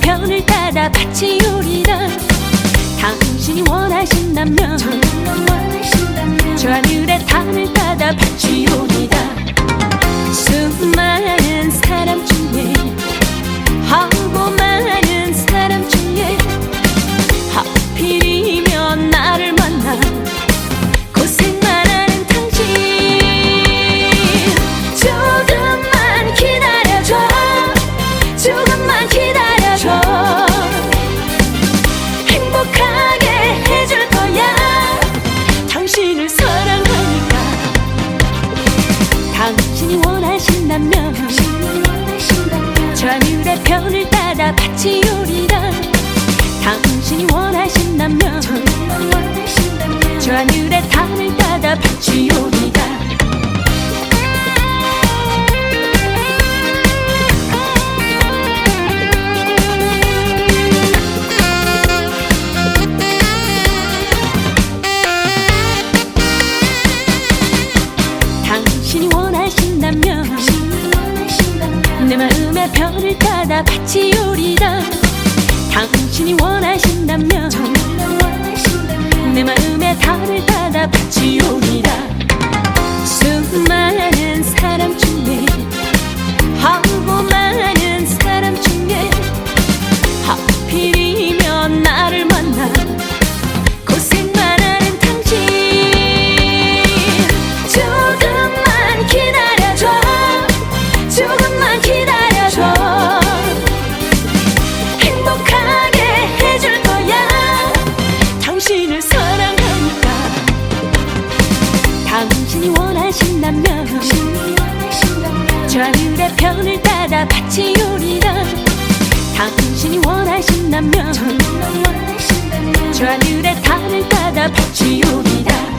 편을 따라 같이 요리다 당신이 원하신다면 저 하늘의 달을 따라 같이 요리다 하늘의 편을 따라 같이 요리다. 당신이 원하신다면 저 하늘의 달을 따라 같이 요리다 내 별을 따라 같이 요리다. 당신이 원하신다면 내 마음의 달을 따라 같이 요리다 신이 원하신다면 저 하늘의 편을 따라 같이 요리다 당신이 원하신다면 저 하늘의 달을 따라 같이 요리다 조금